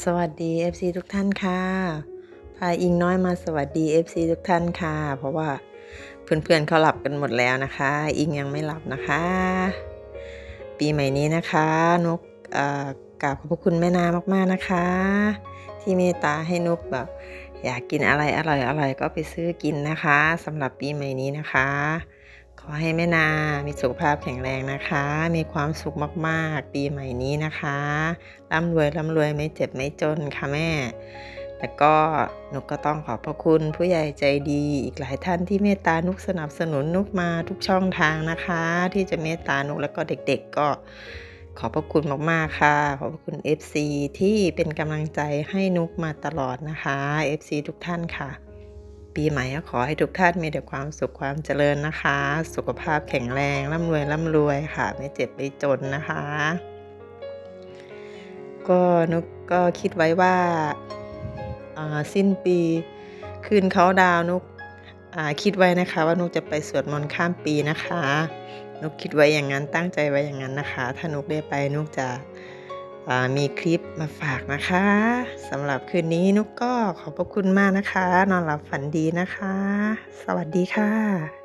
สวัสดี FC ทุกท่านค่ะ พาอิงน้อยมาสวัสดี FC ทุกท่านค่ะ เพราะว่าเพื่อนๆเขาหลับกันหมดแล้วนะคะ อิงยังไม่หลับนะคะ ปีใหม่นี้นะคะ นกอ่อกราบขอบพระคุณแม่นามากๆนะคะ ที่เมตตาให้นกแบบ อยากกินอะไรอร่อยๆก็ไปซื้อกินนะคะสำหรับปีใหม่นี้นะคะ ขอให้แม่นา มีสุขภาพแข็งแรงนะคะ มีความสุขมากๆ ปีใหม่นี้นะคะ ร่ำรวยร่ำรวยไม่เจ็บไม่จนค่ะแม่ แล้วก็นุกก็ต้องขอบพระคุณผู้ใหญ่ใจดี อีกหลายท่านที่เมตตานุกสนับสนุนนุกมาทุกช่องทางนะคะ ที่จะเมตตานุกแล้วก็เด็กๆก็ขอบพระคุณมาก ๆ ค่ะ ขอบพระคุณ FC ที่เป็นกำลังใจให้นุกมาตลอดนะคะ FC ทุกท่านค่ะ ปีใหม่ก็ขอให้ทุกท่านมีแต่ความสุขความเจริญนะคะ สุขภาพแข็งแรงร่ำรวยร่ำรวยค่ะ ไม่เจ็บไม่จนนะคะ ก็นุกก็คิดไว้ว่าอ่าสิ้นปีคืนเขาดาวนุกอ่าคิดไว้นะคะ ว่านุกจะไปสวดมนต์ข้ามปีนะคะ นุกคิดไว้อย่างนั้นตั้งใจไว้อย่างนั้นนะคะ ถ้านุกได้ไปนุกจะ มีคลิปมาฝากนะคะสำหรับคืนนี้นุกก็ขอบพระคุณมากนะคะ นอนหลับฝันดีนะคะ สวัสดีค่ะ